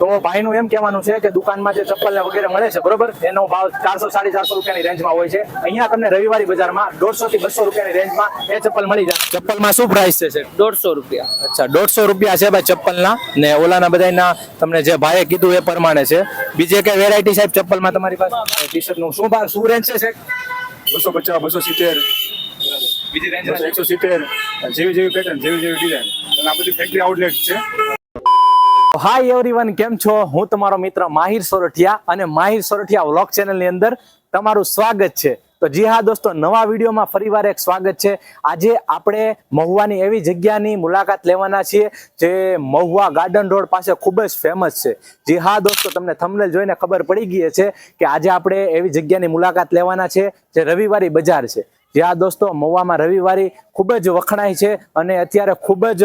તો ભાઈનું એમ કહેવાનું છે કે દુકાનમાં જે ચપ્પલ ને વગેરે મળે છે બરોબર? એનો ભાવ ચારસો સાડી ચારસો રૂપિયાની રેન્જમાં હોય છે. અહીંયા તમને રવિવારી બજારમાં દોઢસો થી બસો રૂપિયાની રેન્જમાં એ ચપ્પલ મળી જાય. ચપ્પલમાં શું પ્રાઇસ છે દોઢસો રૂપિયા. અચ્છા દોઢસો રૂપિયા છે ભાઈ ચપ્પલના. ને ઓલાના બધાના તમને જે ભાઈએ કીધું એ પ્રમાણે છે. બીજે કઈ વેરાયટી સાહેબ ચપ્પલમાં તમારી પાસે? ટી શર્ટનું શું ભાવ શું રેન્જ છે બસો પચાસ બસો સિત્તેર. બીજી રેન્જ એકસો સિત્તેર. જેવી જેવી પેટર્ન જેવી જેવી ડિઝાઇન અને આ બધી ફેક્ટરી આઉટલેટ છે. હાય એવરીવન કેમ છો? હું તમારો મિત્ર માહિર સોરઠિયા અને માહિર સોરઠિયા વ્લોગ ચેનલની અંદર તમારું સ્વાગત છે. તો જી હા દોસ્તો, નવા વિડીયોમાં ફરીવાર એક સ્વાગત છે. આજે આપણે મહુવાની એવી જગ્યાની મુલાકાત લેવાના છીએ જે મહુવા ગાર્ડન રોડ પાસે ખૂબ જ ફેમસ છે. જી હા દોસ્તો, તમને થંબનેલ જોઈને ખબર પડી ગઈ છે કે આજે આપણે એવી જગ્યાની મુલાકાત લેવાના છે જે રવિવારી બજાર છે. જી હા દોસ્તો મહુવામાં રવિવારી ખૂબ જ વખણાય છે અને અત્યારે ખૂબ જ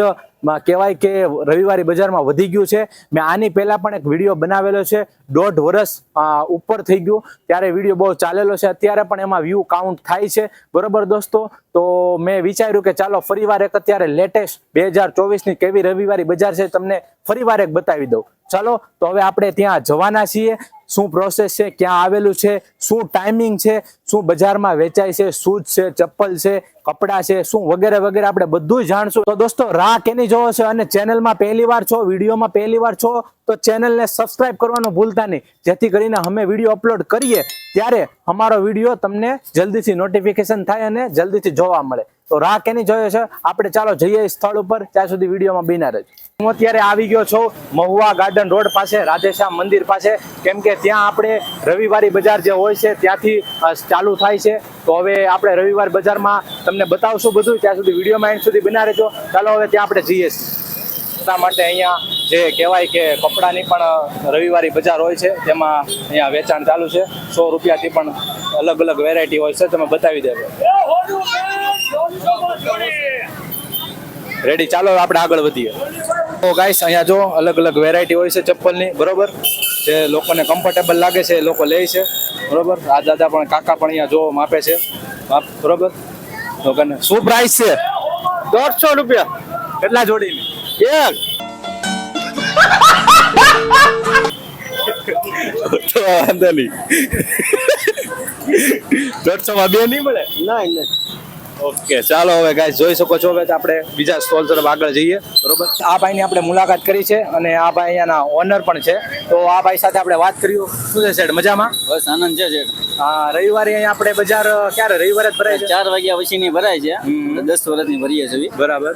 કહેવાય કે રવિવારી બજારમાં વધી ગયું છે. મેં આની પહેલાં પણ એક વીડિયો બનાવેલો છે. દોઢ વર્ષ ઉપર થઈ ગયું. ત્યારે વીડિયો બહુ ચાલેલો છે. અત્યારે પણ એમાં વ્યૂ કાઉન્ટ થાય છે. બરોબર દોસ્તો? તો મેં વિચાર્યું કે ચાલો ફરીવાર એક અત્યારે લેટેસ્ટ બે હજાર ચોવીસની કેવી રવિવારી બજાર છે તમને ફરીવાર એક બતાવી દઉં. ચાલો, તો હવે આપણે ત્યાં જવાના છીએ. શું પ્રોસેસ છે, ક્યાં આવેલું છે, શું ટાઈમિંગ છે, શું બજારમાં વેચાય છે શૂઝ છે, ચપ્પલ છે, કપડાં છે, શું વગેરે વગેરે આપણે બધું જાણશું. તો દોસ્તો, રાહ કેની જોવો છે અને ચેનલમાં પહેલી વાર છો, વિડીયોમાં પહેલી વાર છો, તો ચેનલને સબસ્ક્રાઇબ કરવાનું ભૂલતા નહીં. જેથી કરીને અમે વીડિયો અપલોડ કરીએ, ત્યારે અમારો વીડિયો તમને જલ્દીથી નોટિફિકેશન થાય અને જલ્દીથી જોવા મળે. તો રાહ કેની જોયો છે? આપણે ચાલો જઈએ સ્થળ ઉપર, ત્યાં સુધી વિડીયોમાં બિના રહેજો. હું અત્યારે આવી ગયો છું મહુવા ગાર્ડન રોડ પાસે, રાધેશ્યામ મંદિર પાસે. કેમ કે ત્યાં આપણે રવિવારી બજાર જે હોય છે ત્યાંથી ચાલુ થાય છે. તો હવે આપણે રવિવાર બજારમાં તમને બતાવશું બધું. ત્યાં સુધી વિડીયોમાં એન્ડ સુધી બના રહેજો. ચાલો હવે ત્યાં આપણે જઈએ એટલા માટે અહીંયા જે કહેવાય કે કપડાની પણ રવિવારી બજાર હોય છે, તેમાં અહીંયા વેચાણ ચાલુ છે. સો રૂપિયાથી પણ અલગ અલગ વેરાયટી હોય છે. તમે બતાવી દેજો. રેડી ચાલો આપણે આગળ વધીએ. તો ગાઈસ અહીંયા જો અલગ અલગ વેરાયટી હોય છે ચપ્પલની, બરોબર? જે લોકોને કમ્ફર્ટેબલ લાગે છે એ લોકો લે છે, બરોબર? આ દાદા પણ, કાકા પણ અહીંયા જો માપે છે બરોબર? તો કને, શું પ્રાઇસ છે? દોઢસો રૂપિયા. કેટલા જોડીની? એક. વાંધો નહીં. દોઢસો માં બે નહીં મળે? ના. ઓકે ચાલો હવે ગાય જોઈ શકો છો હવે આપણે બીજા સ્ટોલ તરફ આગળ જઈએ. બરોબર? આ ભાઈની આપણે મુલાકાત કરી છે અને આ ભાઈ અહીંયાના ઓનર પણ છે. તો આ ભાઈ સાથે આપણે વાત કરીએ. શું છે સાહેબ મજામાં? બસ આનંદ છે શેઠ. હા રવિવારે અહીંયા આપણે બજાર ક્યારે? રવિવારે જ ભરાય છે? ચાર વાગ્યા પછીની ભરાય છે. દસ વર્ષની ભરીએ છીએ. બરાબર.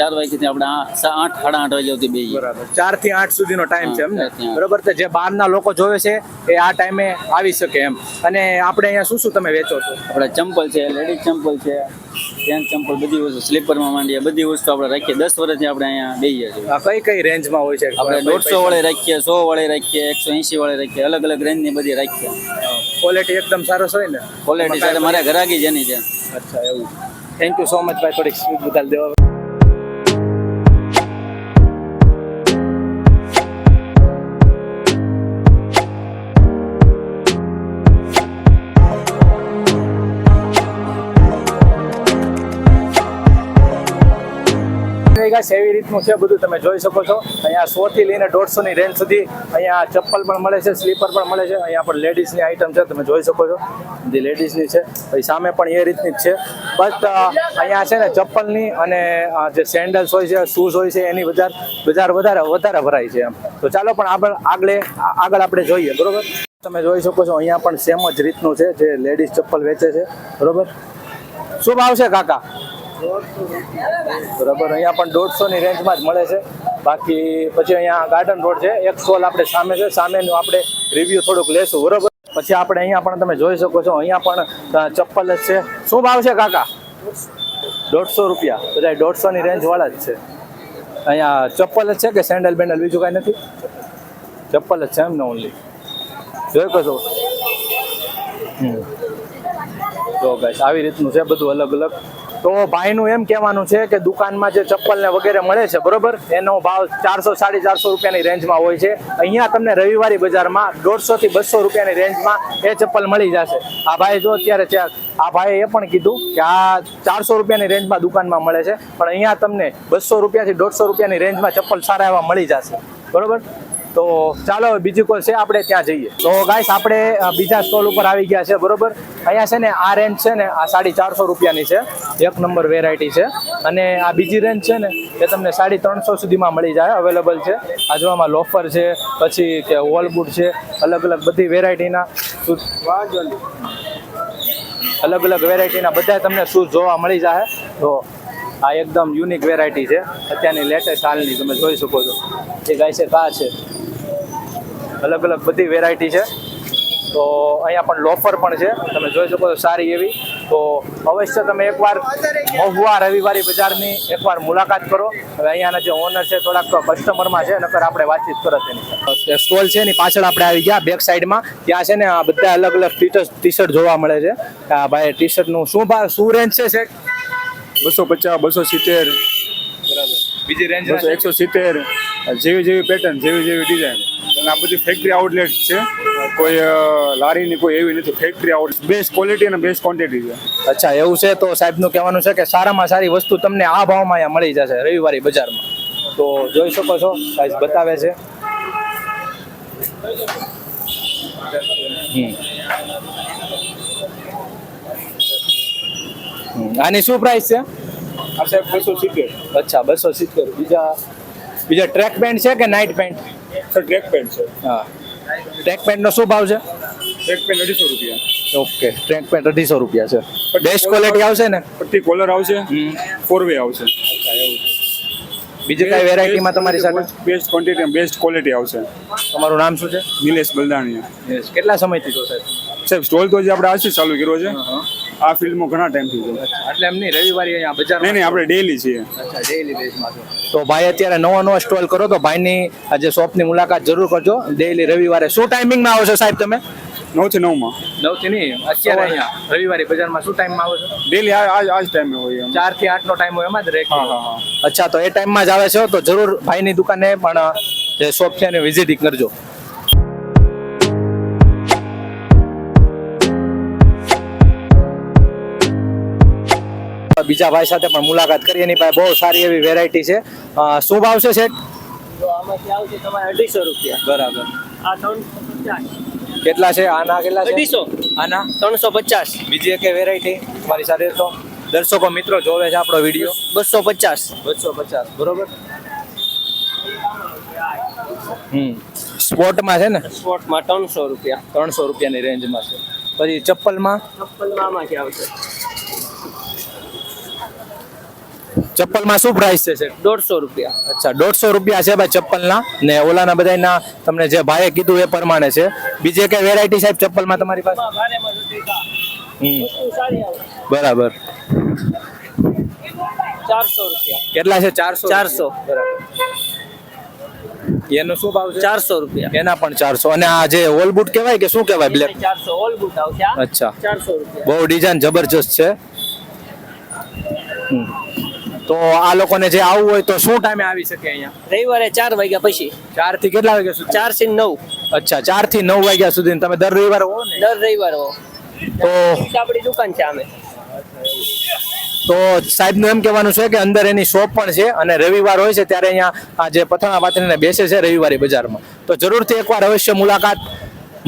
ચાર વાગ્યાથી આપણે આઠ સાડા આઠ વાગ્યા સુધી બેસીએ બરાબર. ચારથી આઠ સુધીનો ટાઈમ છે એમ ને. બરોબર. તો જે બહારના લોકો જોવે છે એ આ ટાઈમે આવી શકે એમ. અને આપણે અહીંયા શું શું તમે વેચો છો? આપણે ચંપલ છે લેડીઝ ચંપલ છે પેન્ટ ચંપલ બધી વસ્તુ સ્લીપરમાં માંડીએ બધી વસ્તુ આપણે રાખીએ. દસ વર્ષથી આપણે અહીંયા બેસીએ છીએ. આ કઈ કઈ રેન્જમાં હોય છે? આપણે દોઢસો વાળે રાખીએ સો વાળે રાખીએ એકસો એંશી વાળે રાખીએ અલગ અલગ રેન્જની બધી રાખીએ. ક્વોલિટી એકદમ સરસ હોય ને? ક્વોલિટી સારી મારે ઘરાકી જેની છે. અચ્છા એવું. થેન્ક યુ સો મચ ભાઈ. થોડીક સ્વીટ બતાલ દેવા guys, એવી રીતનું છે બધું તમે જોઈ શકો છો. અહીંયા સો થી લઈને દોઢસો ની રેન્જ સુધી અહીંયા ચપ્પલ પણ મળે છે સ્લીપર પણ મળે છે. અહીંયા પણ લેડીઝની આઈટમ છે તમે જોઈ શકો છો. બધી લેડીઝની છે પછી સામે પણ એ રીતની જ છે. બટ અહીંયા છે ને ચપ્પલની અને જે સેન્ડલ્સ હોય છે શૂઝ હોય છે એની બજાર બજાર વધારે વધારે ભરાય છે એમ. તો ચાલો પણ આગળ આગળ આગળ આપણે જોઈએ બરોબર? તમે જોઈ શકો છો અહીંયા પણ સેમ જ રીતનું છે જે લેડીઝ ચપ્પલ વેચે છે. બરોબર? શું ભાવ છે કાકા? બરાબર, અહીંયા પણ દોઢસો ની રેન્જમાં જ મળે છે. બાકી પછી અહીંયા ગાર્ડન રોડ છે, એક સ્ટોલ આપણે સામે છે, સામેનું આપણે રિવ્યુ થોડુંક લેશું, બરોબર? પછી આપણે અહીંયા પણ તમે જોઈ શકો છો, અહીંયા પણ ચપ્પલ જ છે. શું ભાવ છે કાકા? દોઢસો રૂપિયા. બધા દોઢસો ની રેન્જ જ છે. અહીંયા ચપ્પલ જ છે કે સેન્ડલ બેન્ડલ, બીજું કાંઈ નથી? ચપ્પલ જ છે એમ ને ઓનલી જોઈ કહો તો ગાઈસ, આવી રીતનું છે, બધું અલગ અલગ તો ભાઈનું એમ કહેવાનું છે કે દુકાનમાં જે ચપ્પલ ને વગેરે મળે છે, બરોબર? એનો ભાવ ચારસો, સાડી ચારસો રૂપિયાની રેન્જમાં હોય છે. અહીંયા તમને રવિવારી બજારમાં દોઢસો થી બસો રૂપિયાની રેન્જમાં એ ચપ્પલ મળી જશે. આ ભાઈ જો અત્યારે આ ભાઈએ એ પણ કીધું કે આ ચારસો રૂપિયાની રેન્જમાં દુકાનમાં મળે છે, પણ અહીંયા તમને બસો રૂપિયાથી દોઢસો રૂપિયાની રેન્જમાં ચપ્પલ સારા એવા મળી જશે. બરોબર? તો ચાલો, બીજી કોઈ છે, આપણે ત્યાં જઈએ. તો ગાઈસ આપણે બીજા સ્ટોલ ઉપર આવી ગયા છે, બરોબર? અહીંયા છે ને, આ રેન્જ છે ને, આ સાડી ચારસો રૂપિયાની છે. એક નંબર વેરાયટી છે. અને આ બીજી રેન્જ છે ને, એ તમને સાડી ત્રણસો સુધીમાં મળી જાય અવેલેબલ છે. આ જો લોફર છે, પછી કે વોલ બૂટ છે, અલગ અલગ બધી વેરાયટીના અલગ અલગ વેરાયટીના બધા તમને શૂઝ જોવા મળી જાય તો આ એકદમ યુનિક વેરાયટી છે. અત્યારની લેટેસ્ટ હાલની તમે જોઈ શકો છો. એ ગાય છે કા છે. અલગ અલગ બધી વેરાયટી છે. તો અહીંયા પણ લોફર પણ છે. તમે જોઈ શકો છો સારી એવી. તો અવશ્ય તમે એકવાર મહુવા રવિવારી બજારની એકવાર મુલાકાત કરો. હવે અહીંયાના જે ઓનર છે થોડાક કસ્ટમરમાં છે નકર આપણે વાતચીત કરત એની સ્ટોલ છે એની પાછળ આપણે આવી ગયા બેક સાઈડમાં ત્યાં છે ને આ બધા અલગ અલગ ટી શર્ટ જોવા મળે છે. આ ભાઈ ટી શર્ટનું શું ભાવ શું રેન્જ છે સાહેબ બસો પચાસ બસો સિત્તેર. બરાબર. બીજી રેન્જ બસો એકસો સિત્તેર. જેવી જેવી પેટર્ન જેવી જેવી ડિઝાઇન અને આ બધી ફેક્ટરી આઉટલેટ છે. કોઈ લારીની કોઈ એવી નથી. ફેક્ટરી આઉટલેટ બેસ્ટ ક્વોલિટી અને બેસ્ટ ક્વોન્ટિટી છે. અચ્છા એવું છે? તો સાહેબનું કહેવાનું છે કે સારામાં સારી વસ્તુ તમને આ ભાવમાં અહીંયા મળી જશે રવિવારે બજારમાં. તો જોઈ શકો છો સાઈઝ બતાવે છે. આની શું પ્રાઇસ છે? આ સાહેબ બસો સિત્તેર. અચ્છા બસો સિત્તેર. બીજા બીજા ટ્રેક પેન્ટ છે કે નાઇટ પેન્ટ ટ્રેક પેન્ટ છે હા. ટ્રેક પેન્ટનો શું ભાવ છે? ટ્રેક પેન્ટ અઢીસો રૂપિયા. ઓકે ટ્રેક પેન્ટ અઢીસો રૂપિયા છે બેસ્ટ ક્વોલિટી આવશે ને? પટ્ટી કોલર આવશે. ફોર વે આવશે. બીજી કઈ વેરાયટીમાં તમારી સાથે? બેસ્ટ ક્વોન્ટિટી બેસ્ટ ક્વોલિટી આવશે. તમારું નામ શું છે? નિલેશ બલદાણીયા. કેટલા સમયથી છો સાહેબ સાહેબ સ્ટોલ તો જે આપણે આજથી ચાલુ કર્યો છે? આ ફિલ્ડમાં ઘણા ટાઈમથી છે. એટલે એમ નહીં રવિવારે અહીંયા બજાર નહીં નહીં આપણે ડેલી છીએ. અચ્છા ડેલી બેઝમાં તો ભાઈ અત્યારે નવો નવો સ્ટોલ કરો તો ભાઈની આજે શોપની મુલાકાત જરૂર કરજો. ડેઈલી રવિવારે શું ટાઈમિંગમાં આવો છો સાહેબ તમે? નવથી નવમાં નવથી નહીં અત્યારે અહીંયા. રવિવારે બજારમાં શું ટાઈમમાં આવો છો? ડેલી આ આ આ ટાઈમે હોય ચારથી આઠ નો ટાઈમ હોય એમાં જ હા અચ્છા તો એ ટાઈમમાં જ આવે છે તો જરૂર ભાઈની દુકાને પણ જે શોપ છે એને વિઝિટિંગ કરજો. બીજા ભાઈ સાથે પણ મુલાકાત કરી. એની પાસે બહુ સારી એવી વેરાયટી છે. શું ભાવ છે શેઠ? અઢીસો રૂપિયા. બરાબર. આ ત્રણસો કેટલા છે? આના કેટલા અઢીસો. આના? ત્રણસો પચાસ. બીજી એક વેરાયટી તમારી સાથે તો દર્શકો મિત્રો જોવે છે આપણો વીડિયો બસો પચાસ. બસો પચાસ. બરોબર? હમ. સ્પોર્ટમાં છે ને? સ્પોર્ટમાં ત્રણસો રૂપિયા. ત્રણસો રૂપિયાની રેન્જમાં છે. પછી ચપ્પલમાં? ચપ્પલમાં આમાંથી આવશે. ચપ્પલમાં શું પ્રાઇસ છે? દોઢસો રૂપિયા. અચ્છા દોઢસો રૂપિયા છે ભાઈ ચપ્પલના. ને ઓલાના બધાના તમને જે ભાઈએ કીધું એ પ્રમાણે છે. બીજે કઈ વેરાયટી સાહેબ ચપ્પલમાં તમારી પાસે? બરાબર. ચારસો રૂપિયા. કેટલા છે? ચારસો? ચારસો. બરાબર. એનો શું ભાવ છે? ચારસો રૂપિયા. એના પણ ચારસો. અને આ જે ઓલ બૂટ કહેવાય કે શું કહેવાય? બ્લેક ચારસો ઓલ બુટ આવશે અચ્છા. ચારસો રૂપિયા. બહુ ડિઝાઇન જબરજસ્ત છે. હમ. તો આ લોકોને જે આવવું હોય તો શું ટાઈમે આવી શકે અહીંયા? રવિવારે ચાર વાગ્યા પછી. ચારથી કેટલા વાગ્યા સુધી? ચારથી નવ. અચ્છા ચારથી નવ વાગ્યા સુધી તમે દર રવિવારે હો ને? દર રવિવારે હો. તો આપણી દુકાન છે અમે તો સાહેબનું એમ કહેવાનું છે કે અંદર એની શોપ પણ છે અને રવિવાર હોય છે ત્યારે અહીંયા આ જે પથાણા પાથરીને બેસે છે રવિવારે બજારમાં. તો જરૂરથી એકવાર અવશ્ય મુલાકાત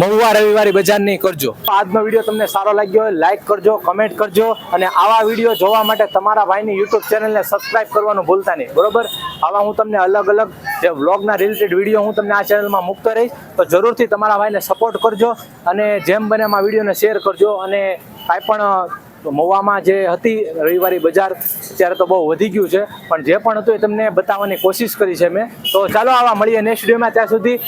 મહુવા રવિવારી બજારની કરજો. આજનો વીડિયો તમને સારો લાગ્યો હોય લાઈક કરજો કમેન્ટ કરજો અને આવા વીડિયો જોવા માટે તમારા ભાઈની યુટ્યુબ ચેનલને સબસ્ક્રાઇબ કરવાનું ભૂલતા નહીં. બરોબર? આવા હું તમને અલગ અલગ જે વ્લોગના રિલેટેડ વીડિયો હું તમને આ ચેનલમાં મૂકતો રહીશ, તો જરૂરથી તમારા ભાઈને સપોર્ટ કરજો અને જેમ બને એમ વિડીયોને શેર કરજો અને કાંઈ પણ મહુવામાં જે હતી રવિવારી બજાર અત્યારે તો બહુ વધી ગયું છે, પણ જે પણ હતું એ તમને બતાવવાની કોશિશ કરી છે મેં. તો ચાલો આવા મળીએ નેક્સ્ટ ડેમાં ત્યાં સુધી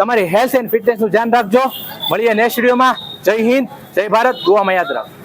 તમારી હેલ્થ એન્ડ ફિટનેસનું ધ્યાન રાખજો. મળીએ નેક્સ્ટ વિડીયોમાં જય હિન્દ, જય ભારત ગોવામાં યાદ રાખો